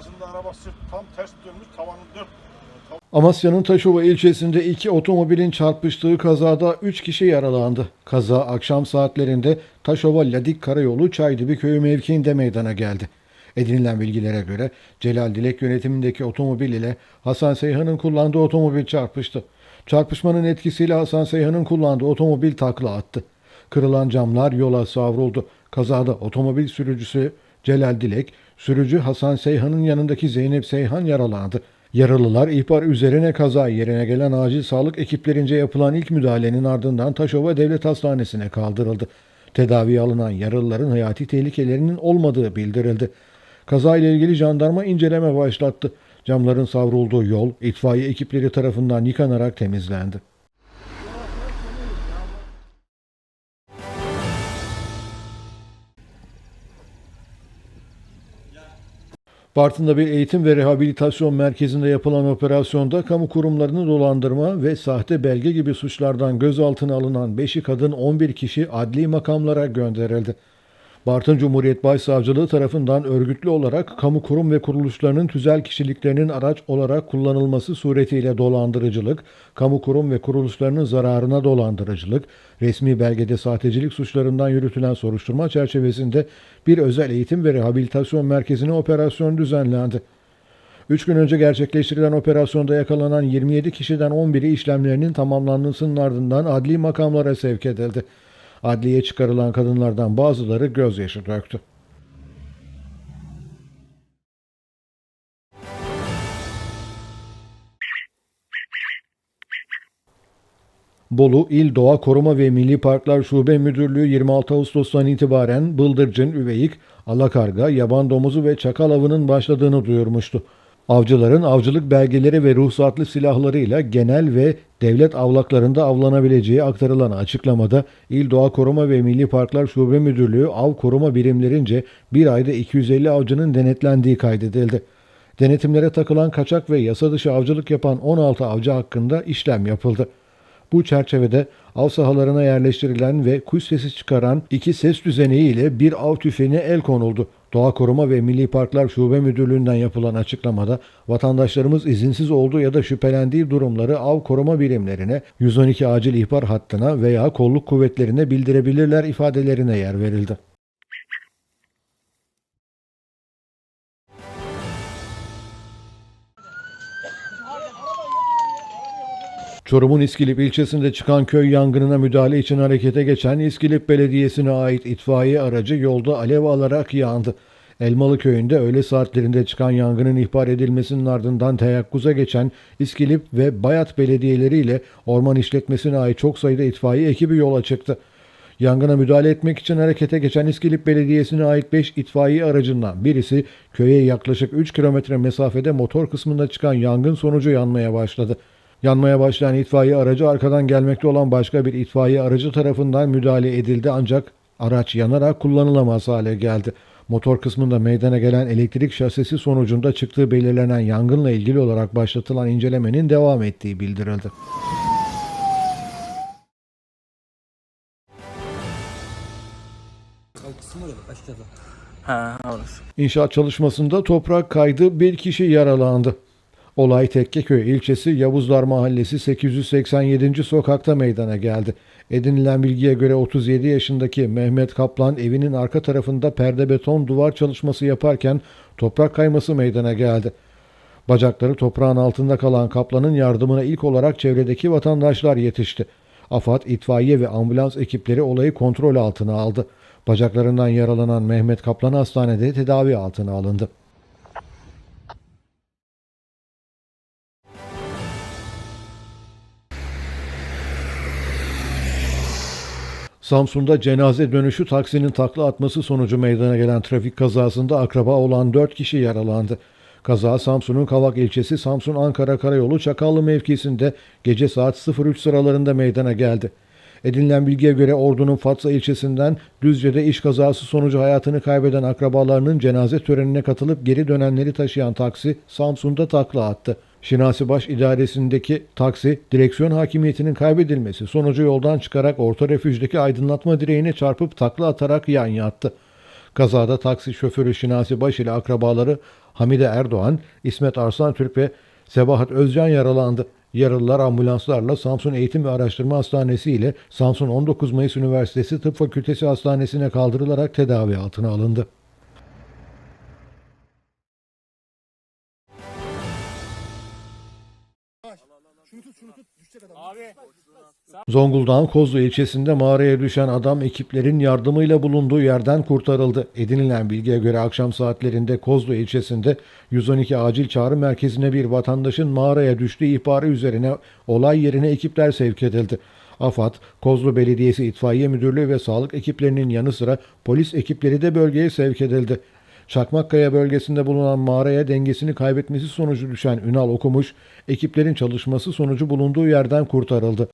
arkasında arabası tam ters dönmüş tavanı dört. Amasya'nın Taşova ilçesinde iki otomobilin çarpıştığı kazada 3 kişi yaralandı. Kaza akşam saatlerinde Taşova Ladik Karayolu Çaydibi köyü mevkiinde meydana geldi. Edinilen bilgilere göre Celal Dilek yönetimindeki otomobil ile Hasan Seyhan'ın kullandığı otomobil çarpıştı. Çarpışmanın etkisiyle Hasan Seyhan'ın kullandığı otomobil takla attı. Kırılan camlar yola savruldu. Kazada otomobil sürücüsü Celal Dilek, sürücü Hasan Seyhan'ın yanındaki Zeynep Seyhan yaralandı. Yaralılar ihbar üzerine kaza yerine gelen acil sağlık ekiplerince yapılan ilk müdahalenin ardından Taşova Devlet Hastanesi'ne kaldırıldı. Tedaviye alınan yaralıların hayati tehlikelerinin olmadığı bildirildi. Kaza ile ilgili jandarma inceleme başlattı. Camların savrulduğu yol itfaiye ekipleri tarafından yıkanarak temizlendi. Bartın'da bir eğitim ve rehabilitasyon merkezinde yapılan operasyonda kamu kurumlarını dolandırma ve sahte belge gibi suçlardan gözaltına alınan 5'i kadın 11 kişi adli makamlara gönderildi. Bartın Cumhuriyet Başsavcılığı tarafından örgütlü olarak kamu kurum ve kuruluşlarının tüzel kişiliklerinin araç olarak kullanılması suretiyle dolandırıcılık, kamu kurum ve kuruluşlarının zararına dolandırıcılık, resmi belgede sahtecilik suçlarından yürütülen soruşturma çerçevesinde bir özel eğitim ve rehabilitasyon merkezine operasyon düzenlendi. Üç gün önce gerçekleştirilen operasyonda yakalanan 27 kişiden 11'i işlemlerinin tamamlanmasının ardından adli makamlara sevk edildi. Adliye çıkarılan kadınlardan bazıları gözyaşı döktü. Bolu İl Doğa Koruma ve Milli Parklar Şube Müdürlüğü 26 Ağustos'tan itibaren bıldırcın, üveyik, alakarga, yaban domuzu ve çakal avının başladığını duyurmuştu. Avcıların avcılık belgeleri ve ruhsatlı silahlarıyla genel ve devlet avlaklarında avlanabileceği aktarılan açıklamada İl Doğa Koruma ve Milli Parklar Şube Müdürlüğü av koruma birimlerince bir ayda 250 avcının denetlendiği kaydedildi. Denetimlere takılan kaçak ve yasa dışı avcılık yapan 16 avcı hakkında işlem yapıldı. Bu çerçevede av sahalarına yerleştirilen ve kuş sesi çıkaran iki ses düzeneği ile bir av tüfeğine el konuldu. Doğa Koruma ve Milli Parklar Şube Müdürlüğü'nden yapılan açıklamada vatandaşlarımız izinsiz olduğu ya da şüphelendiği durumları av koruma birimlerine 112 acil ihbar hattına veya kolluk kuvvetlerine bildirebilirler ifadelerine yer verildi. Çorum'un İskilip ilçesinde çıkan köy yangınına müdahale için harekete geçen İskilip Belediyesi'ne ait itfaiye aracı yolda alev alarak yandı. Elmalı köyünde öğle saatlerinde çıkan yangının ihbar edilmesinin ardından teyakkuza geçen İskilip ve Bayat belediyeleriyle orman işletmesine ait çok sayıda itfaiye ekibi yola çıktı. Yangına müdahale etmek için harekete geçen İskilip Belediyesi'ne ait 5 itfaiye aracından birisi köye yaklaşık 3 kilometre mesafede motor kısmında çıkan yangın sonucu yanmaya başladı. Yanmaya başlayan itfaiye aracı arkadan gelmekte olan başka bir itfaiye aracı tarafından müdahale edildi ancak araç yanarak kullanılamaz hale geldi. Motor kısmında meydana gelen elektrik şasisi sonucunda çıktığı belirlenen yangınla ilgili olarak başlatılan incelemenin devam ettiği bildirildi. Ha orası. İnşaat çalışmasında toprak kaydı bir kişi yaralandı. Olay Tekkeköy ilçesi Yavuzlar Mahallesi 887. sokakta meydana geldi. Edinilen bilgiye göre 37 yaşındaki Mehmet Kaplan evinin arka tarafında perde beton duvar çalışması yaparken toprak kayması meydana geldi. Bacakları toprağın altında kalan Kaplan'ın yardımına ilk olarak çevredeki vatandaşlar yetişti. AFAD, itfaiye ve ambulans ekipleri olayı kontrol altına aldı. Bacaklarından yaralanan Mehmet Kaplan hastanede tedavi altına alındı. Samsun'da cenaze dönüşü taksinin takla atması sonucu meydana gelen trafik kazasında akraba olan 4 kişi yaralandı. Kaza Samsun'un Kavak ilçesi Samsun-Ankara Karayolu Çakallı mevkisinde gece saat 03 sıralarında meydana geldi. Edinilen bilgiye göre Ordu'nun Fatsa ilçesinden Düzce'de iş kazası sonucu hayatını kaybeden akrabalarının cenaze törenine katılıp geri dönenleri taşıyan taksi Samsun'da takla attı. Şinasi Baş İdaresi'ndeki taksi direksiyon hakimiyetinin kaybedilmesi sonucu yoldan çıkarak orta refüjdeki aydınlatma direğine çarpıp takla atarak yan yattı. Kazada taksi şoförü Şinasi Baş ile akrabaları Hamide Erdoğan, İsmet Arslan ve Sebahat Özcan yaralandı. Yaralılar ambulanslarla Samsun Eğitim ve Araştırma Hastanesi ile Samsun 19 Mayıs Üniversitesi Tıp Fakültesi Hastanesi'ne kaldırılarak tedavi altına alındı. Zonguldak'ın Kozlu ilçesinde mağaraya düşen adam ekiplerin yardımıyla bulunduğu yerden kurtarıldı. Edinilen bilgiye göre akşam saatlerinde Kozlu ilçesinde 112 acil çağrı merkezine bir vatandaşın mağaraya düştüğü ihbarı üzerine olay yerine ekipler sevk edildi. AFAD, Kozlu Belediyesi İtfaiye Müdürlüğü ve sağlık ekiplerinin yanı sıra polis ekipleri de bölgeye sevk edildi. Çakmakkaya bölgesinde bulunan mağaraya dengesini kaybetmesi sonucu düşen Ünal Okumuş, ekiplerin çalışması sonucu bulunduğu yerden kurtarıldı.